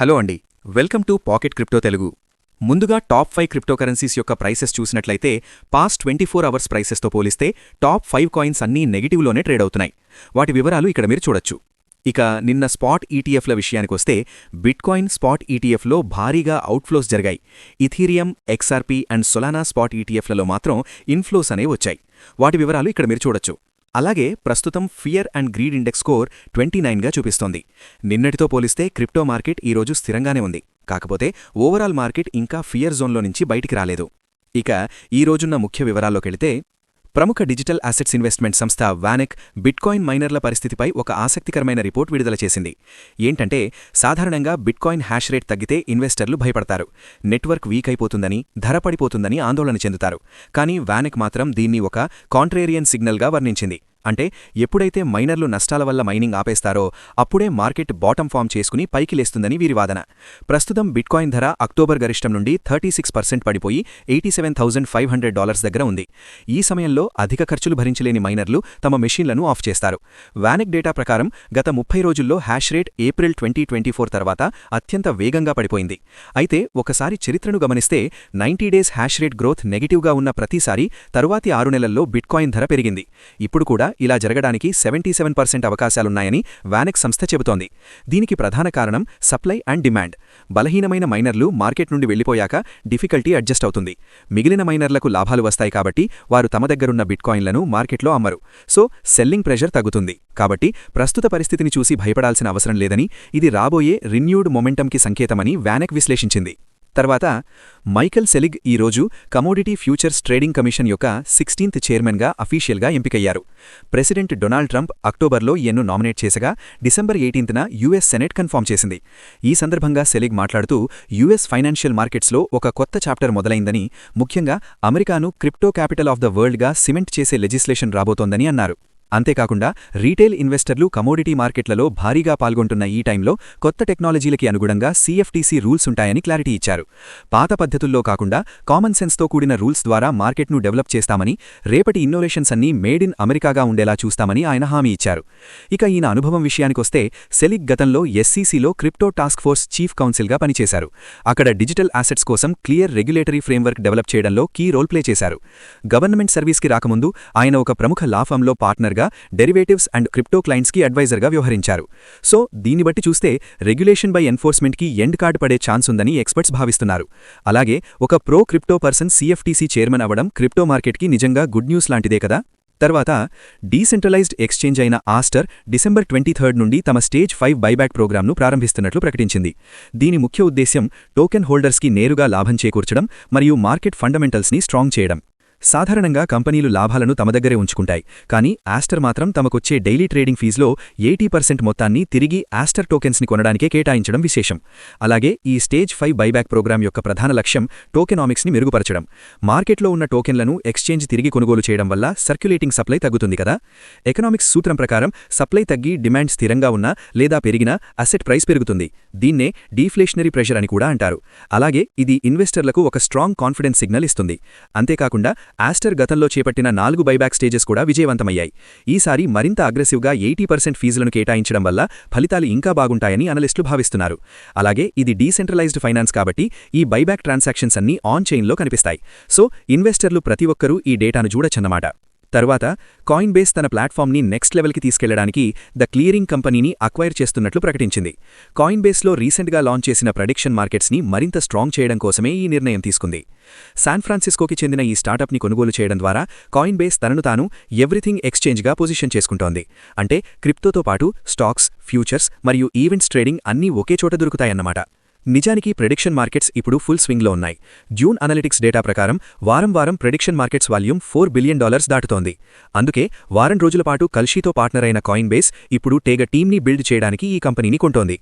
Hello అండి welcome to pocket crypto Telugu. ముందుగా top five cryptocurrencies యొక్క ప్రైసెస్ చూసినట్లయితే పాస్ట్ ట్వంటీ ఫోర్ అవర్స్ ప్రైసెస్తో పోలిస్తే టాప్ ఫైవ్ కాయిన్స్ అన్నీ నెగిటివ్లోనే ట్రేడ్ అవుతున్నాయి. వాటి వివరాలు ఇక్కడ మీరు చూడొచ్చు. ఇక నిన్న స్పాట్ ఈటీఎఫ్ల విషయానికొస్తే బిట్కాయిన్ స్పాట్ ఈటీఎఫ్లో భారీగా అవుట్ఫ్లోస్ జరిగాయి. Ethereum XRP and Solana spot ఈటీఎఫ్లలో మాత్రం ఇన్ఫ్లోస్ అనేవి వచ్చాయి. వాటి వివరాలు ఇక్కడ మీరు చూడొచ్చు. అలాగే ప్రస్తుతం fear and greed index score twenty నైన్గా చూపిస్తోంది. నిన్నటితో పోలిస్తే క్రిప్టో మార్కెట్ ఈరోజు స్థిరంగానే ఉంది. కాకపోతే ఓవరాల్ మార్కెట్ ఇంకా ఫియర్ జోన్లో నుంచి బయటికి రాలేదు. ఇక ఈ రోజున్న ముఖ్య వివరాల్లోకెళితే ప్రముఖ డిజిటల్ అసెట్స్ ఇన్వెస్ట్మెంట్ సంస్థ వానెక్ బిట్కాయిన్ మైనర్ల పరిస్థితిపై ఒక ఆసక్తికరమైన రిపోర్ట్ విడుదల చేసింది. ఏంటంటే సాధారణంగా బిట్కాయిన్ హ్యాష్ రేట్ తగ్గితే ఇన్వెస్టర్లు భయపడతారు. నెట్వర్క్ వీక్ అయిపోతుందని ధర పడిపోతుందని ఆందోళన చెందుతారు. కానీ వానెక్ మాత్రం దీన్ని ఒక కాంట్రేరియన్ సిగ్నల్గా వర్ణించింది. అంటే ఎప్పుడైతే మైనర్లు నష్టాల వల్ల మైనింగ్ ఆపేస్తారో అప్పుడే మార్కెట్ బాటం ఫామ్ చేసుకుని పైకి లేస్తుందని వీరి వాదన. ప్రస్తుతం బిట్కాయిన్ ధర అక్టోబర్ గరిష్టం నుండి థర్టీ సిక్స్ పర్సెంట్ పడిపోయి eighty seven thousand five hundred dollars దగ్గర ఉంది. ఈ సమయంలో అధిక ఖర్చులు భరించలేని మైనర్లు తమ మెషీన్లను ఆఫ్ చేస్తారు. వానెక్ డేటా ప్రకారం గత ముప్పై రోజుల్లో hash rate April twenty twenty four తర్వాత అత్యంత వేగంగా పడిపోయింది. అయితే ఒకసారి చరిత్రను గమనిస్తే ninety days hash rate growth నెగిటివ్గా ఉన్న ప్రతిసారి తరువాతి ఆరు నెలల్లో బిట్కాయిన్ ధర పెరిగింది. ఇప్పుడు కూడా ఇలా జరగడానికి సెవెంటీ సెవెన్ పర్సెంట్ అవకాశాలున్నాయని వానెక్ సంస్థ చెబుతోంది. దీనికి ప్రధాన కారణం సప్లై అండ్ డిమాండ్. బలహీనమైన మైనర్లు మార్కెట్ నుండి వెళ్ళిపోయాక డిఫికల్టీ అడ్జస్ట్ అవుతుంది. మిగిలిన మైనర్లకు లాభాలు వస్తాయి కాబట్టి వారు తమ దగ్గరున్న బిట్కాయిన్లను మార్కెట్లో అమ్మరు. సో సెల్లింగ్ ప్రెషర్ తగ్గుతుంది. కాబట్టి ప్రస్తుత పరిస్థితిని చూసి భయపడాల్సిన అవసరం లేదని ఇది రాబోయే రిన్యూడ్ మొమెంటంకి సంకేతమని వానెక్ విశ్లేషించింది. తర్వాత మైకెల్ సెలిగ్ ఈరోజు కమోడిటీ ఫ్యూచర్స్ ట్రేడింగ్ కమిషన్ యొక్క సిక్స్టీన్త్ చైర్మన్గా అఫీషియల్గా ఎంపికయ్యారు. ప్రెసిడెంట్ డొనాల్డ్ ట్రంప్ అక్టోబర్లో ఈయన్ను నామినేట్ చేసగా డిసెంబర్ ఎయిటీన్త్న యుఎస్ సెనెట్ కన్ఫామ్ చేసింది. ఈ సందర్భంగా సెలిగ్ మాట్లాడుతూ యుఎస్ ఫైనాన్షియల్ మార్కెట్స్లో ఒక కొత్త చాప్టర్ మొదలైందని ముఖ్యంగా అమెరికాను క్రిప్టో క్యాపిటల్ ఆఫ్ ద వరల్డ్గా సిమెంట్ చేసే లెజిస్లేషన్ రాబోతోందని అన్నారు. అంతేకాకుండా రీటైల్ ఇన్వెస్టర్లు కమోడిటీ మార్కెట్లలో భారీగా పాల్గొంటున్న ఈ టైంలో కొత్త టెక్నాలజీలకి అనుగుణంగా సీఎఫ్టీసీ రూల్స్ ఉంటాయని క్లారిటీ ఇచ్చారు. పాత పద్ధతుల్లో కాకుండా కామన్ సెన్స్తో కూడిన రూల్స్ ద్వారా మార్కెట్ను డెవలప్ చేస్తామని రేపటి ఇన్నోవేషన్స్ అన్నీ మేడ్ ఇన్ అమెరికాగా ఉండేలా చూస్తామని ఆయన హామీ ఇచ్చారు. ఇక ఈయన అనుభవం విషయానికొస్తే సెలిక్ గతంలో ఎస్సీసీలో క్రిప్టో టాస్క్ ఫోర్స్ చీఫ్ కౌన్సిల్గా పనిచేశారు. అక్కడ డిజిటల్ అసెట్స్ కోసం క్లియర్ రెగ్యులేటరీ ఫ్రేమ్వర్క్ డెవలప్ చేయడంలో కీ రోల్ ప్లే చేశారు. గవర్నమెంట్ సర్వీస్కి రాకముందు ఆయన ఒక ప్రముఖ లా పార్ట్నర్ గా డెరివేటివ్స్ అండ్ క్రిప్టో క్లయింట్స్కి అడ్వైజర్గా వ్యవహరించారు. సో దీన్ని బట్టి చూస్తే రెగ్యులేషన్ బై ఎన్ఫోర్స్మెంట్కి ఎండ్ కార్డ్ పడే ఛాన్స్ ఉందని ఎక్స్పర్ట్స్ భావిస్తున్నారు. అలాగే ఒక pro crypto person CFTC chairman అవ్వడం క్రిప్టో మార్కెట్కి నిజంగా గుడ్ న్యూస్ లాంటిదే కదా? తర్వాత డీసెంట్రలైజ్డ్ ఎక్స్చేంజ్ అయిన ఆస్టర్ డిసెంబర్ ట్వంటీ థర్డ్ నుండి తమ స్టేజ్ ఫైవ్ బైబ్యాక్ ప్రోగ్రామ్ను ప్రారంభిస్తున్నట్లు ప్రకటించింది. దీని ముఖ్య ఉద్దేశ్యం టోకెన్ హోల్డర్స్కి నేరుగా లాభం చేకూర్చడం మరియు మార్కెట్ ఫండమెంటల్స్ని స్ట్రాంగ్ చేయడం. సాధారణంగా కంపెనీలు లాభాలను తమ దగ్గరే ఉంచుకుంటాయి కానీ ఆస్టర్ మాత్రం తమకొచ్చే డైలీ ట్రేడింగ్ ఫీజులో ఎయిటీ పర్సెంట్ మొత్తాన్ని తిరిగి ఆస్టర్ టోకెన్స్ని కొనడానికే కేటాయించడం విశేషం. అలాగే ఈ స్టేజ్ ఫైవ్ బైబ్యాక్ ప్రోగ్రాం యొక్క ప్రధాన లక్ష్యం టోకెనామిక్స్ని మెరుగుపరచడం. మార్కెట్లో ఉన్న టోకెన్లను ఎక్స్చేంజ్ తిరిగి కొనుగోలు చేయడం వల్ల సర్క్యులేటింగ్ సప్లై తగ్గుతుంది కదా? ఎకనామిక్స్ సూత్రం ప్రకారం సప్లై తగ్గి డిమాండ్ స్థిరంగా ఉన్నా లేదా పెరిగినా అసెట్ ప్రైస్ పెరుగుతుంది. దీన్నే డీఫ్లేషనరీ ప్రెషర్ అని కూడా అంటారు. అలాగే ఇది ఇన్వెస్టర్లకు ఒక స్ట్రాంగ్ కాన్ఫిడెన్స్ సిగ్నల్ ఇస్తుంది. అంతేకాకుండా ఆస్టర్ గతంలో చేపట్టిన నాలుగు బైబ్యాక్ స్టేజెస్ కూడా విజయవంతమయ్యాయి. ఈసారి మరింత అగ్రెసివ్గా ఎయిటీ పర్సెంట్ ఫీజులను కేటాయించడం వల్ల ఫలితాలు ఇంకా బాగుంటాయని అనలిస్టులు భావిస్తున్నారు. అలాగే ఇది డీసెంట్రలైజ్డ్ ఫైనాన్స్ కాబట్టి ఈ బైబ్యాక్ ట్రాన్సాక్షన్స్ అన్నీ ఆన్ చైన్లో కనిపిస్తాయి. సో ఇన్వెస్టర్లు ప్రతి ఒక్కరూ ఈ డేటాను చూడొచ్చన్నమాట తరువాత కాయిన్ బేస్ తన ప్లాట్ఫామ్ని నెక్స్ట్ లెవెల్కి తీసుకెళ్ళడానికి ద క్లియరింగ్ కంపెనీని అక్వైర్ చేస్తున్నట్లు ప్రకటించింది. కాయిన్బేస్లో రీసెంట్గా లాంచ్ చేసిన ప్రొడిక్షన్ మార్కెట్స్ని మరింత స్ట్రాంగ్ చేయడం కోసమే ఈ నిర్ణయం తీసుకుంది. శాన్ ఫ్రాన్సిస్కోకి చెందిన ఈ స్టార్టప్ని కొనుగోలు చేయడం ద్వారా కాయిన్ బేస్ తనను తాను ఎవ్రీథింగ్ ఎక్స్చేంజ్గా పొజిషన్ చేసుకుంటోంది. అంటే క్రిప్టోతో పాటు స్టాక్స్ ఫ్యూచర్స్ మరియు ఈవెంట్స్ ట్రేడింగ్ అన్నీ ఒకే చోట దొరుకుతాయన్నమాట. నిజానికి ప్రెడిక్షన్ మార్కెట్స్ ఇప్పుడు ఫుల్ స్వింగ్లో ఉన్నాయి. జూన్ అనలిటిక్స్ డేటా ప్రకారం వారం వారం prediction markets volume four billion dollars దాటుతోంది. అందుకే వారం రోజుల పాటు కల్షీతో పార్ట్నర్ అయిన కాయిన్ బేస్ ఇప్పుడు టేగ టీమ్ని బిల్డ్ చేయడానికి ఈ కంపెనీని కొంటోంది.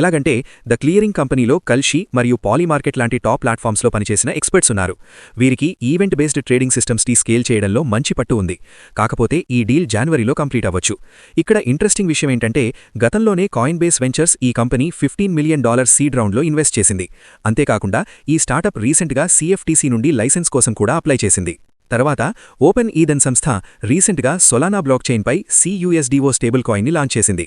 ఎలాగంటే ద క్లియరింగ్ కంపెనీలో కల్షీ మరియు పాలీ మార్కెట్ లాంటి టాప్ ప్లాట్ఫామ్స్లో పనిచేసిన ఎక్స్పర్ట్స్ ఉన్నారు. వీరికి ఈవెంట్ బేస్డ్ ట్రేడింగ్ సిస్టమ్స్ని స్కేల్ చేయడంలో మంచి పట్టు ఉంది. కాకపోతే ఈ డీల్ జనవరిలో కంప్లీట్ అవ్వచ్చు. ఇక్కడ ఇంట్రెస్టింగ్ విషయం ఏంటంటే గతంలోనే కాయిన్ బేస్ వెంచర్స్ ఈ company fifteen million dollar seed రౌండ్లో ఇన్వెస్ట్ చేసింది. అంతేకాకుండా ఈ స్టార్టప్ రీసెంట్గా సీఎఫ్టీసీ నుండి లైసెన్స్ కోసం కూడా అప్లై చేసింది. తర్వాత ఓపెన్ ఈదన్ సంస్థ రీసెంట్గా సొలానా బ్లాక్ చైన్పై సియుఎస్డిఓ స్టేబుల్ కాయిన్ని లాంచ్ చేసింది.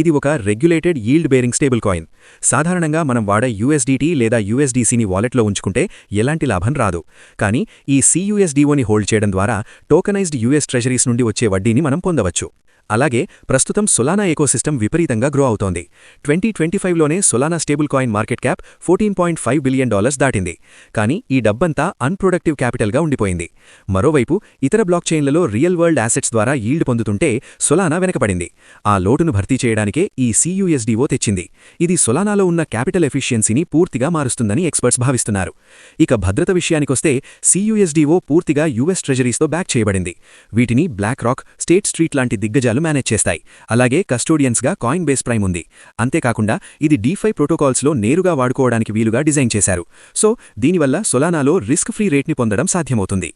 ఇది ఒక regulated yield bearing stablecoin. సాధారణంగా మనం వాడే యూఎస్డిటీ లేదా యూఎస్డీసీని వాలెట్లో ఉంచుకుంటే ఎలాంటి లాభం రాదు. కానీ ఈ సియుఎస్డిఓని హోల్డ్ చేయడం ద్వారా టోకనైజ్డ్ యూఎస్ ట్రెజరీస్ నుండి వచ్చే వడ్డీని మనం పొందవచ్చు. అలాగే ప్రస్తుతం సొలానా ఎకోసిస్టమ్ విపరీతంగా గ్రో అవుతోంది. Twenty twenty ఫైవ్లోనే Solana stablecoin market cap fourteen point five billion dollars దాటింది. కానీ ఈ డబ్బంతా అన్ప్రొడక్టివ్ క్యాపిటల్గా ఉండిపోయింది. మరోవైపు ఇతర బ్లాక్ చైన్లలో రియల్ వరల్డ్ యాసెట్స్ ద్వారా ఈల్డ్ పొందుతుంటే సొలానా వెనకబడింది. ఆ లోటును భర్తీ చేయడానికే ఈ సియుఎస్డిఓ తెచ్చింది. ఇది సొలానాలో ఉన్న క్యాపిటల్ ఎఫిషియన్సీని పూర్తిగా మారుస్తుందని ఎక్స్పర్ట్స్ భావిస్తున్నారు. ఇక భద్రత విషయానికొస్తే సియుఎస్డిఓ పూర్తిగా యుఎస్ ట్రెజరీస్తో బ్యాక్ చేయబడింది. వీటిని బ్లాక్ రాక్ స్టేట్ స్ట్రీట్ లాంటి దిగ్గజాలు మేనేజ్ చేస్తాయి. అలాగే కస్టోడియన్స్గా కాయిన్ బేస్ ప్రైమ్ ఉంది. అంతేకాకుండా ఇది డీఫై ప్రోటోకాల్స్లో నేరుగా వాడుకోవడానికి వీలుగా డిజైన్ చేశారు. సో దీనివల్ల సొలానాలో రిస్క్ ఫ్రీ రేట్ని పొందడం సాధ్యమవుతుంది.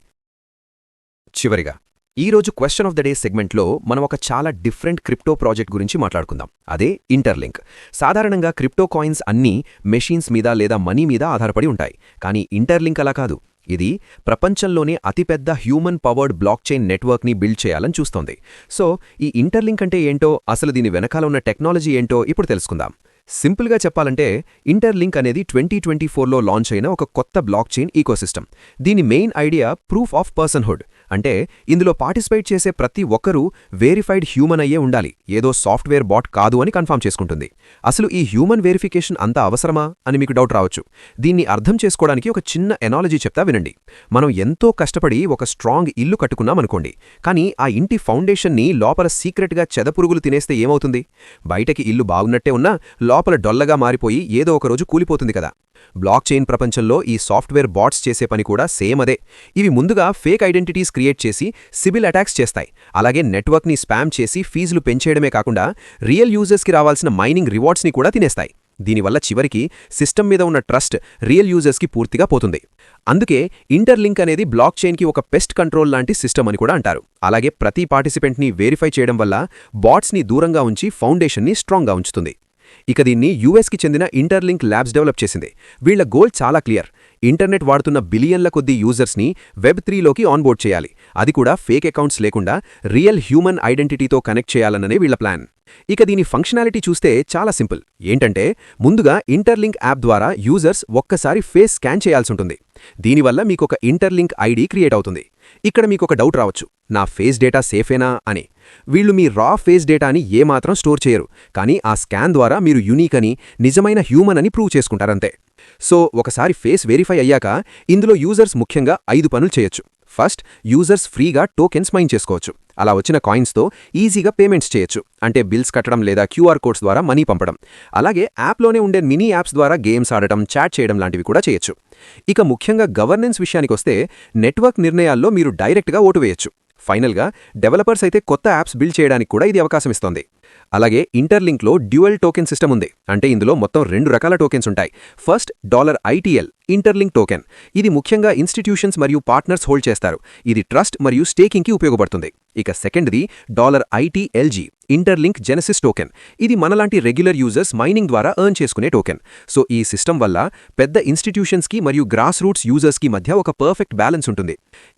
చివరిగా ఈరోజు క్వశ్చన్ ఆఫ్ ద డే సెగ్మెంట్లో మనం ఒక చాలా డిఫరెంట్ క్రిప్టో ప్రాజెక్ట్ గురించి మాట్లాడుకుందాం. అదే ఇంటర్లింక్. సాధారణంగా క్రిప్టో కాయిన్స్ అన్నీ మెషీన్స్ మీద లేదా మనీ మీద ఆధారపడి ఉంటాయి. కానీ ఇంటర్లింక్ అలా కాదు. ఇది ప్రపంచంలోనే అతిపెద్ద హ్యూమన్ పవర్డ్ బ్లాక్ చైన్ నెట్వర్క్ని బిల్డ్ చేయాలని చూస్తోంది. సో ఈ ఇంటర్లింక్ అంటే ఏంటో అసలు దీని వెనకాల ఉన్న టెక్నాలజీ ఏంటో ఇప్పుడు తెలుసుకుందాం. సింపుల్గా చెప్పాలంటే ఇంటర్లింక్ అనేది ట్వంటీ ట్వంటీ ఫోర్లో లాంచ్ అయిన ఒక కొత్త బ్లాక్ చైన్ ఈకోసిస్టమ్. దీని main idea proof of personhood. అంటే ఇందులో పార్టిసిపేట్ చేసే ప్రతి ఒక్కరూ వెరిఫైడ్ హ్యూమన్ అయ్యే ఉండాలి. ఏదో సాఫ్ట్వేర్ బాట్ కాదు అని కన్ఫర్మ్ చేసుకుంటుంది. అసలు ఈ హ్యూమన్ వెరిఫికేషన్ అంత అవసరమా అని మీకు డౌట్ రావచ్చు. దీన్ని అర్థం చేసుకోవడానికి ఒక చిన్న ఎనాలజీ చెప్తా వినండి. మనం ఎంతో కష్టపడి ఒక స్ట్రాంగ్ ఇల్లు కట్టుకున్నామనుకోండి కానీ ఆ ఇంటి ఫౌండేషన్ని లోపల సీక్రెట్గా చెదపురుగులు తినేస్తే ఏమవుతుంది? బయటకి ఇల్లు బాగున్నట్టే ఉన్నా లోపల డొల్లగా మారిపోయి ఏదో ఒకరోజు కూలిపోతుంది కదా. బ్లాక్ చైన్ ప్రపంచంలో ఈ సాఫ్ట్వేర్ బాట్స్ చేసే పని కూడా సేమ్ అదే. ఇవి ముందుగా ఫేక్ ఐడెంటిటీస్ క్రియేట్ చేసి సిబిల్ అటాక్స్ చేస్తాయి. అలాగే నెట్వర్క్ని స్పామ్ చేసి ఫీజులు పెంచేయడమే కాకుండా రియల్ యూజర్స్కి రావాల్సిన మైనింగ్ రివార్డ్స్ని కూడా తినేస్తాయి. దీనివల్ల చివరికి సిస్టమ్ మీద ఉన్న ట్రస్ట్ రియల్ యూజర్స్కి పూర్తిగా పోతుంది. అందుకే ఇంటర్లింక్ అనేది బ్లాక్ చైన్కి ఒక పెస్ట్ కంట్రోల్ లాంటి సిస్టమ్ అని కూడా అంటారు. అలాగే ప్రతి పార్టిసిపెంట్ని వెరిఫై చేయడం వల్ల బాట్స్ని దూరంగా ఉంచి ఫౌండేషన్ని స్ట్రాంగ్గా ఉంచుతుంది. ఇక దీన్ని యూఎస్కి చెందిన ఇంటర్లింక్ ల్యాబ్స్ డెవలప్ చేసింది. వీళ్ళ గోల్ చాలా క్లియర్. ఇంటర్నెట్ వాడుతున్న బిలియన్ల కొద్దీ యూజర్స్ని వెబ్ త్రీలోకి ఆన్బోర్డ్ చేయాలి. అది కూడా ఫేక్ అకౌంట్స్ లేకుండా రియల్ హ్యూమన్ ఐడెంటిటీతో కనెక్ట్ చేయాలన్ననే వీళ్ళ ప్లాన్. ఇక దీని ఫంక్షనాలిటీ చూస్తే చాలా సింపుల్. ఏంటంటే ముందుగా ఇంటర్లింక్ యాప్ ద్వారా యూజర్స్ ఒక్కసారి ఫేస్ స్కాన్ చేయాల్సుంటుంది దీనివల్ల మీకొక ఇంటర్లింక్ ఐడి క్రియేట్ అవుతుంది. ఇక్కడ మీకొక డౌట్ రావచ్చు. నా ఫేస్ డేటా సేఫేనా అని. వీళ్ళు మీ రా ఫేస్ డేటాని ఏమాత్రం స్టోర్ చేయరు. కానీ ఆ స్కాన్ ద్వారా మీరు యూనీక్ అని నిజమైన హ్యూమన్ అని ప్రూవ్ చేసుకుంటారంతే. సో ఒకసారి ఫేస్ వెరిఫై అయ్యాక ఇందులో యూజర్స్ ముఖ్యంగా ఐదు పనులు చేయొచ్చు. ఫస్ట్ యూజర్స్ ఫ్రీగా టోకెన్స్ మైన్ చేసుకోవచ్చు. అలా వచ్చిన కాయిన్స్తో ఈజీగా పేమెంట్స్ చేయొచ్చు. అంటే బిల్స్ కట్టడం లేదా క్యూఆర్ కోడ్స్ ద్వారా మనీ పంపడం. అలాగే యాప్లోనే ఉండే మినీ యాప్స్ ద్వారా గేమ్స్ ఆడటం చాట్ చేయడం లాంటివి కూడా చేయొచ్చు. ఇక ముఖ్యంగా గవర్నెన్స్ విషయానికొస్తే నెట్వర్క్ నిర్ణయాల్లో మీరు డైరెక్ట్గా ఓటు వేయొచ్చు. ఫైనల్గా డెవలపర్స్ అయితే కొత్త యాప్స్ బిల్డ్ చేయడానికి కూడా ఇది అవకాశం ఇస్తోంది. అలాగే ఇంటర్లింక్లో డ్యూయల్ టోకెన్ సిస్టమ్ ఉంది. అంటే ఇందులో మొత్తం రెండు రకాల టోకెన్స్ ఉంటాయి. First dollar ITL Interlink token. ఇది ముఖ్యంగా ఇన్స్టిట్యూషన్స్ మరియు పార్ట్నర్స్ హోల్డ్ చేస్తారు. ఇది ట్రస్ట్ మరియు స్టేకింగ్కి ఉపయోగపడుతుంది. ఇక సెకండ్ది dollar ITLG Interlink genesis token. ఇది మనలాంటి రెగ్యులర్ యూజర్స్ మైనింగ్ ద్వారా ఎర్న్ చేసుకునే టోకెన్. సో ఈ సిస్టమ్ వల్ల పెద్ద ఇన్స్టిట్యూషన్స్కి మరియు గ్రాస్ రూట్స్ యూజర్స్కి మధ్య ఒక పర్ఫెక్ట్ బ్యాలెన్స్ ఉంటుంది.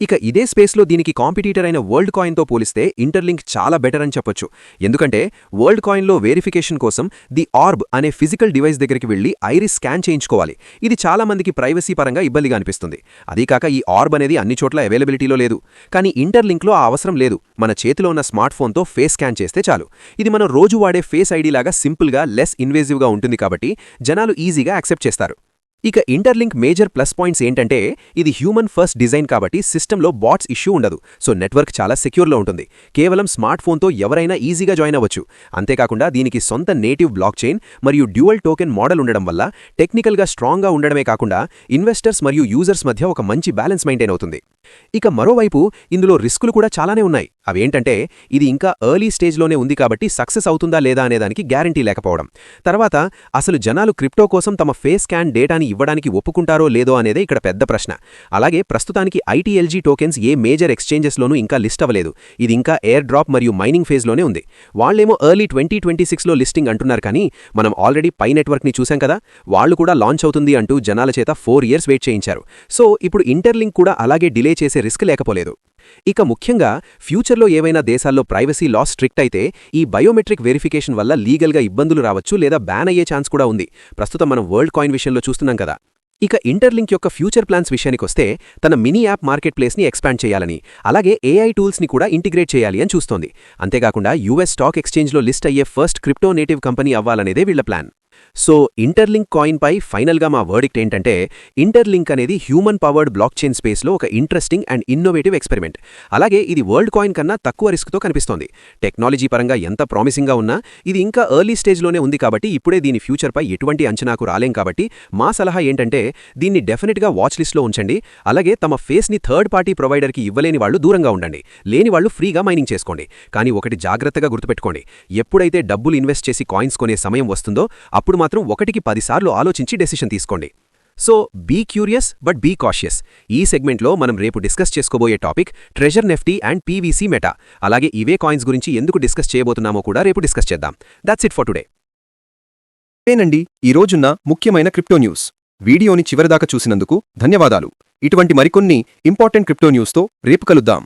ఇక ఇదే స్పేస్లో దీనికి కాంపిటీటర్ అయిన వరల్డ్ కాయిన్తో పోలిస్తే ఇంటర్లింక్ చాలా బెటర్ అని చెప్పొచ్చు. ఎందుకంటే వరల్డ్ కాయిన్లో వెరిఫికేషన్ కోసం ది ఆర్బ్ అనే ఫిజికల్ డివైస్ దగ్గరికి వెళ్ళి ఐరిస్ స్కాన్ చేయించుకోవాలి. ఇది చాలా మందికి ప్రైవసీ పరంగా ఇబ్బందిగా అనిపిస్తుంది. అదీకాక ఈ ఆర్బ్ అనేది అన్ని చోట్ల అవైలబిలిటీలో లేదు. కానీ ఇంటర్లింక్లో ఆ అవసరం లేదు. మన చేతిలో ఉన్న స్మార్ట్ ఫోన్తో ఫేస్ స్కాన్ చేస్తే చాలు. ఇది మనం రోజు వాడే ఫేస్ ఐడీలాగా సింపుల్గా లెస్ ఇన్వేజివ్గా ఉంటుంది కాబట్టి జనాలు ఈజీగా యాక్సెప్ట్ చేస్తారు. ఇక ఇంటర్లింక్ మేజర్ ప్లస్ పాయింట్స్ ఏంటంటే ఇది హ్యూమన్ ఫస్ట్ డిజైన్ కాబట్టి సిస్టంలో బాట్స్ ఇష్యూ ఉండదు. సో నెట్వర్క్ చాలా సెక్యూర్లో ఉంటుంది. కేవలం స్మార్ట్ ఫోన్తో ఎవరైనా ఈజీగా జాయిన్ అవ్వచ్చు. అంతేకాకుండా దీనికి సొంత నేటివ్ బ్లాక్ చైన్ మరియు డ్యూయల్ టోకెన్ మోడల్ ఉండడం వల్ల టెక్నికల్గా స్ట్రాంగ్గా ఉండడమే కాకుండా ఇన్వెస్టర్స్ మరియు యూజర్స్ మధ్య ఒక మంచి బ్యాలెన్స్ మెయింటైన్ అవుతుంది. ఇక మరోవైపు ఇందులో రిస్కులు కూడా చాలానే ఉన్నాయి. అవేంటంటే ఇది ఇంకా ఎర్లీ స్టేజ్లోనే ఉంది కాబట్టి సక్సెస్ అవుతుందా లేదా అనేదానికి గ్యారంటీ లేకపోవడం. తర్వాత అసలు జనాలు క్రిప్టో కోసం తమ ఫేస్ స్కాన్ డేటాని ఇవ్వడానికి ఒప్పుకుంటారో లేదో అనేదే ఇక్కడ పెద్ద ప్రశ్న. అలాగే ప్రస్తుతానికి ఐటీఎల్జీ టోకెన్స్ ఏ మేజర్ ఎక్స్చేంజెస్లోనూ ఇంకా లిస్ట్ అవ్వలేదు. ఇది ఇంకా ఎయిర్ డ్రాప్ మరియు మైనింగ్ ఫేజ్లోనే ఉంది. వాళ్ళేమో ఎర్లీ ట్వంటీ ట్వంటీ సిక్స్లో లిస్టింగ్ అంటున్నారు కానీ మనం ఆల్రెడీ పై నెట్వర్క్ని చూసాం కదా వాళ్ళు కూడా లాంచ్ అవుతుంది అంటూ జనాల చేత ఫోర్ ఇయర్స్ వెయిట్ చేయించారు. సో ఇప్పుడు ఇంటర్లింక్ కూడా అలాగే డిలే చేసే రిస్క్ లేకపోలేదు. ఇక ముఖ్యంగా ఫ్యూచర్లో ఏవైనా దేశాల్లో ప్రైవసీ లాస్ స్ట్రిక్ట్ అయితే ఈ బయోమెట్రిక్ వెరిఫికేషన్ వల్ల లీగల్గా ఇబ్బందులు రావచ్చు లేదా బ్యాన్ అయ్యే ఛాన్స్ కూడా ఉంది. ప్రస్తుతం మనం వరల్డ్ కాయిన్ విషయంలో చూస్తున్నాం కదా. ఇక ఇంటర్లింక్ యొక్క ఫ్యూచర్ ప్లాన్స్ విషయానికొస్తే తన మినీ యాప్ మార్కెట్ ప్లేస్ని ఎక్స్పాండ్ చేయాలని అలాగే ఏఐ టూల్స్ని కూడా ఇంటిగ్రేట్ చేయాలి అని చూస్తోంది. అంతేకాకుండా యూఎస్ స్టాక్ ఎక్స్చేంజ్లో లిస్ట్ అయ్యే ఫస్ట్ క్రిప్టో నేటివ్ కంపెనీ అవ్వాలనేదే వీళ్ళ ప్లాన్. సో ఇంటర్లింక్ కాయిన్ పై ఫైనల్గా మా వర్డిక్ట్ ఏంటంటే ఇంటర్లింక్ అనేది హ్యూమన్ పవర్డ్ బ్లాక్ చైన్ స్పేస్లో ఒక ఇంట్రెస్టింగ్ అండ్ ఇన్నోవేటివ్ ఎక్స్పెరిమెంట్ అలాగే ఇది వరల్డ్ కాయిన్ కన్నా తక్కువ రిస్క్తో కనిపిస్తోంది. టెక్నాలజీ పరంగా ఎంత ప్రామిసింగ్గా ఉన్నా ఇది ఇంకా ఎర్లీ స్టేజ్లోనే ఉంది కాబట్టి ఇప్పుడే దీని ఫ్యూచర్పై ఎటువంటి అంచనాకు రాలేం కాబట్టి మా సలహా ఏంటంటే దీన్ని డెఫినెట్గా వాచ్ లిస్ట్లో ఉంచండి. అలాగే తమ ఫేస్ని థర్డ్ పార్టీ ప్రొవైడర్కి ఇవ్వలేని వాళ్ళు దూరంగా ఉండండి. లేని వాళ్ళు ఫ్రీగా మైనింగ్ చేసుకోండి. కానీ ఒకటి జాగ్రత్తగా గుర్తుపెట్టుకోండి. ఎప్పుడైతే డబ్బులు ఇన్వెస్ట్ చేసి కాయిన్స్ కొనే సమయం వస్తుందో అప్పుడు మాత్రం ఒకటికి పదిసార్లు ఆలోచించి డెసిషన్ తీసుకోండి. So be curious but be cautious. ఈ సెగ్మెంట్లో మనం రేపు డిస్కస్ చేసుకోబోయే topic Treasure NFT and PVC Meta. అలాగే ఇవే కాయిన్స్ గురించి ఎందుకు డిస్కస్ చేయబోతున్నామో కూడా రేపు డిస్కస్ చేద్దాం. దాట్స్ ఇట్ ఫర్ టుడే ఏనండి ఈ రోజున్న ముఖ్యమైన క్రిప్టో న్యూస్. వీడియోని చివరిదాకా చూసినందుకు ధన్యవాదాలు. ఇటువంటి మరికొన్ని ఇంపార్టెంట్ క్రిప్టో న్యూస్తో రేపు కలుద్దాం.